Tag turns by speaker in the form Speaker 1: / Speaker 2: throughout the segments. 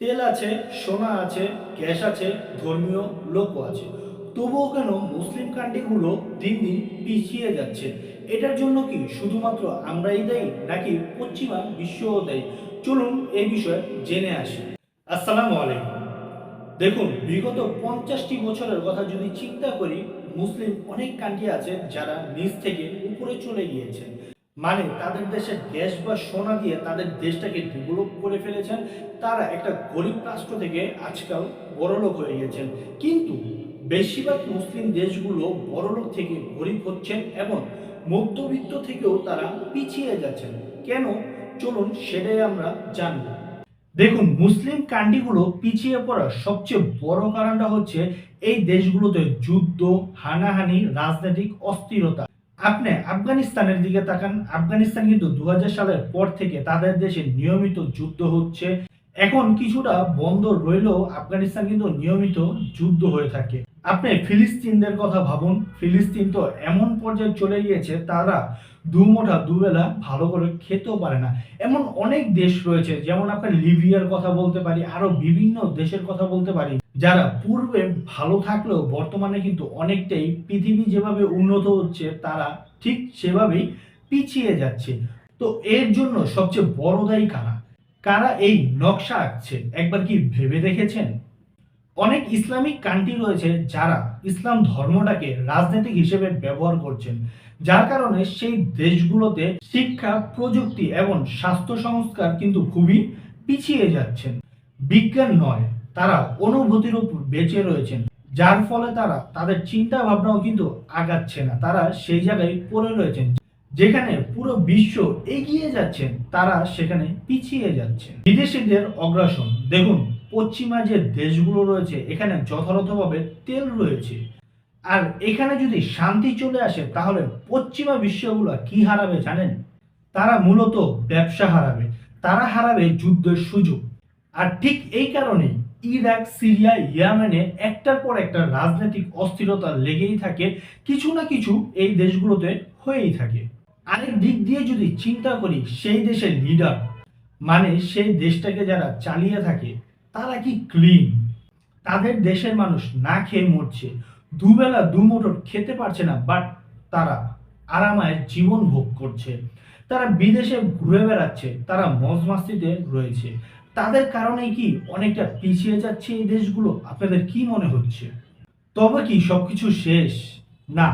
Speaker 1: তেল আছে, সোনা আছে, গ্যাস আছে, ধর্মীয় লোকও আছে। তবুও কেন মুসলিম কান্ট্রিগুলো দিন দিন পিছিয়ে যাচ্ছে? এটার জন্য কি শুধুমাত্র আমরাই দায়ী, নাকি পশ্চিমা বিশ্বও দায়ী? চলুন এই বিষয়ে জেনে আসি। আসসালামু আলাইকুম। দেখুন, বিগত পঞ্চাশটি বছরের কথা যদি চিন্তা করি, মুসলিম অনেক কান্ট্রি আছে যারা নিচ থেকে উপরে চলে গিয়েছে। মানে তাদের দেশের গ্যাস বা সোনা দিয়ে তাদের দেশটাকে ডেভেলপ করে ফেলেছেন। তারা একটা গরিব রাষ্ট্র থেকে আজকাল বড়লোক হয়ে গেছেন। কিন্তু বেশিরভাগ মুসলিম দেশগুলো বড়লোক থেকে গরিব হচ্ছেন এবং মধ্যবিত্ত থেকেও তারা পিছিয়ে যাচ্ছেন। কেন? চলুন সেটাই আমরা জানব দেখুন, মুসলিম কান্ট্রিগুলো পিছিয়ে পড়ার সবচেয়ে বড় কারণটা হচ্ছে এই দেশগুলোতে যুদ্ধ, হানাহানি, রাজনৈতিক অস্থিরতা। আপনি আফগানিস্তানের দিকে তাকান। আফগানিস্তান কিন্তু দু হাজার সালের পর থেকে তাদের দেশে নিয়মিত যুদ্ধ হচ্ছে। এখন কিছুটা বন্ধ রইলেও আফগানিস্তান কিন্তু নিয়মিত যুদ্ধ হয়ে থাকে। আপনি ফিলিস্তিনদের কথা ভাবুন, ফিলিস্তিন তো এমন পর্যায়ে চলে গিয়েছে, তারা দুমোটা দুবেলা ভালো করে খেতেও পারে না। এমন অনেক দেশ রয়েছে, যেমন আপনার লিবিয়ার কথা বলতে পারি, আরও বিভিন্ন দেশের কথা বলতে পারি, যারা পূর্বে ভালো থাকলেও বর্তমানে কিন্তু অনেকটাই পৃথিবী যেভাবে উন্নত হচ্ছে, তারা ঠিক সেভাবেই পিছিয়ে যাচ্ছে। তো এর জন্য সবচেয়ে বড় দায়ী কারা? কারা এই নকশা আঁকছে একবার কি ভেবে দেখেছেন? অনেক ইসলামিক কান্ট্রি রয়েছে যারা ইসলাম ধর্মটাকে রাজনৈতিক হিসেবে ব্যবহার করছেন। যার কারণে সেই দেশগুলোতে শিক্ষা, প্রযুক্তি এবং স্বাস্থ্য সংস্কার কিন্তু খুবই পিছিয়ে যাচ্ছেন। বিজ্ঞান নয়, তারা অনুভূতির উপর বেঁচে রয়েছেন, যার ফলে তারা তাদের চিন্তা ভাবনাও কিন্তু আগাচ্ছে না। তারা সেই জায়গায় পড়ে রয়েছেন, যেখানে পুরো বিশ্ব এগিয়ে যাচ্ছেন, তারা সেখানে পিছিয়ে যাচ্ছে বিদেশিদের অগ্রাসন, দেখুন পশ্চিমা যে দেশগুলো রয়েছে, এখানে যথাযথভাবে তেল রয়েছে। আর এখানে যদি শান্তি চলে আসে, তাহলে পশ্চিমা বিশ্বগুলো কি হারাবে জানেন? তারা মূলত ব্যবসা হারাবে। তারা হারাবে যুদ্ধের সুযোগ। আর ঠিক এই কারণেই ইরাক, সিরিয়া, ইয়ামেনে একটার পর একটা রাজনৈতিক অস্থিরতা লেগেই থাকে। কিছু না কিছু এই দেশগুলোতে হয়েই থাকে। আরেক দিক দিয়ে যদি চিন্তা করি, সেই দেশের লিডার মানে সেই দেশটাকে যারা চালিয়ে থাকে তারা কি ক্লিন? তাদের দেশের মানুষ না খেয়ে মরছে। দুবেলা দুমোটর খেতে পারছে না বাট তারা আরামায় জীবন ভোগ করছে। তারা বিদেশে ঘুরে বেড়াচ্ছে, তারা মজ মাস্তিতে রয়েছে। তাদের কারণে কি অনেকটা পিছিয়ে যাচ্ছে এই দেশগুলো? আপনাদের কি মনে হচ্ছে? তবে কি সবকিছু শেষ? না,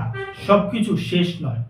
Speaker 1: সবকিছু শেষ নয়।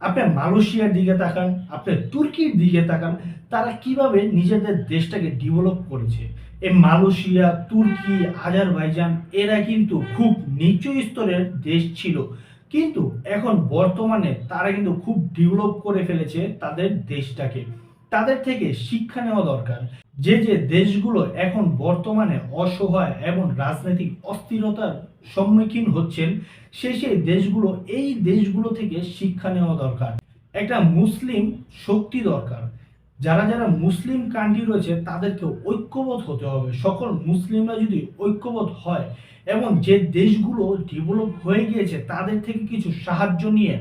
Speaker 1: আপনি মালয়েশিয়ার দিকে তাকান, আপনি তুর্কির দিকে তাকান, তারা কীভাবে নিজেদের দেশটাকে ডেভেলপ করেছে? এই মালয়েশিয়া, তুর্কি, আজারবাইজান, এরা কিন্তু খুব নিচু স্তরের দেশ ছিল। কিন্তু এখন বর্তমানে তারা কিন্তু খুব ডেভেলপ করে ফেলেছে তাদের দেশটাকে। তাদের থেকে শিক্ষা নেওয়া দরকার। যে যে দেশগুলো এখন বর্তমানে অসহায় এবং রাজনৈতিক অস্থিরতার সম্মুখীন হচ্ছেন, সে, সেই দেশগুলো, এই দেশগুলো থেকে শিক্ষা নেওয়া দরকার। একটা মুসলিম শক্তি দরকার। যারা যারা মুসলিম কান্ট্রি রয়েছে, তাদেরকে ঐক্যবোধ হতে হবে। সকল মুসলিমরা যদি ঐক্যবোধ হয় এবং যে দেশগুলো ডেভেলপ হয়ে গিয়েছে, তাদের থেকে কিছু সাহায্য নিয়ে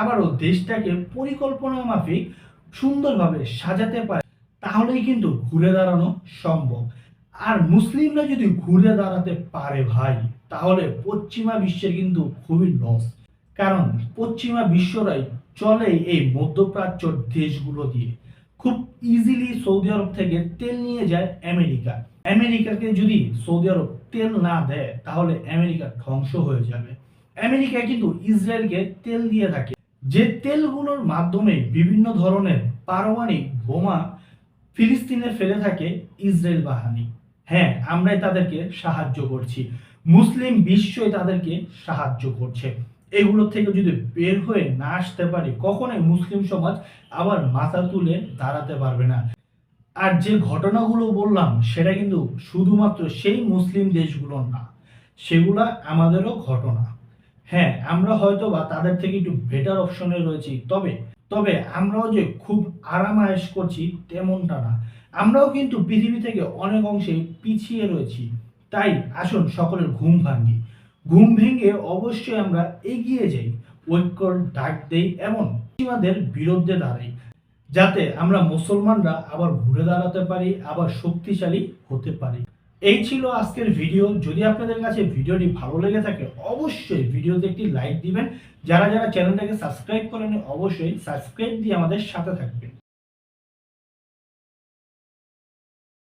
Speaker 1: আবারও দেশটাকে পরিকল্পনা মাফিক সুন্দরভাবে সাজাতে পারে, তাহলেই কিন্তু ঘুরে দাঁড়ানো সম্ভব। আর মুসলিমরা যদি ঘুরে দাঁড়াতে পারে ভাই, তাহলে পশ্চিমা বিশ্বের কিন্তু খুবই লস কারণ পশ্চিমা বিশ্বরাই চলে এই মধ্যপ্রাচ্য দেশগুলো দিয়ে। খুব ইজিলি সৌদি আরব থেকে তেল নিয়ে যায় আমেরিকা। আমেরিকাকে যদি সৌদি আরব তেল না দেয়, তাহলে আমেরিকা ধ্বংস হয়ে যাবে। আমেরিকা কিন্তু ইসরায়েলকে তেল দিয়ে থাকে। যে তেলগুলোর মাধ্যমে বিভিন্ন ধরনের পারমাণবিক বোমা ফিলিস্তিনে ফেলে থাকে ইসরায়েল বাহিনী। হ্যাঁ আমরাই তাদেরকে সাহায্য করছি। মুসলিম বিশ্বই তাদেরকে সাহায্য করছে। এগুলো থেকে যদি বের হয়ে না আসতে পারি, কখনোই মুসলিম সমাজ আবার মাথা তুলে দাঁড়াতে পারবে না। আর যে ঘটনাগুলো বললাম, সেটা কিন্তু শুধুমাত্র সেই মুসলিম দেশগুলো না, সেগুলা আমাদেরও ঘটনা। হ্যাঁ আমরা হয়তো বা তাদের থেকে একটু বেটার অপশনে রয়েছি, তবে তবে আমরাও যে খুব আরাম আরামায়েশ করছি তেমনটা না। আমরাও কিন্তু পৃথিবী থেকে অনেক অংশে পিছিয়ে রয়েছি। তাই আসুন সকলের ঘুম ভাঙি ঘুম ভেঙে অবশ্যই আমরা এগিয়ে যাই। ঐক্যর ডাক দেই এমন পশ্চিমাদের বিরুদ্ধে দাঁড়াই, যাতে আমরা মুসলমানরা আবার ঘুরে দাঁড়াতে পারি, আবার শক্তিশালী হতে পারি। এই ছিল আজকের ভিডিও। যদি আপনাদের কাছে ভিডিওটি ভালো লেগে থাকে, অবশ্যই ভিডিওতে একটি লাইক দিবেন। যারা যারা চ্যানেলটাকে সাবস্ক্রাইব করেন অবশ্যই সাবস্ক্রাইব দিয়ে আমাদের সাথে থাকবেন।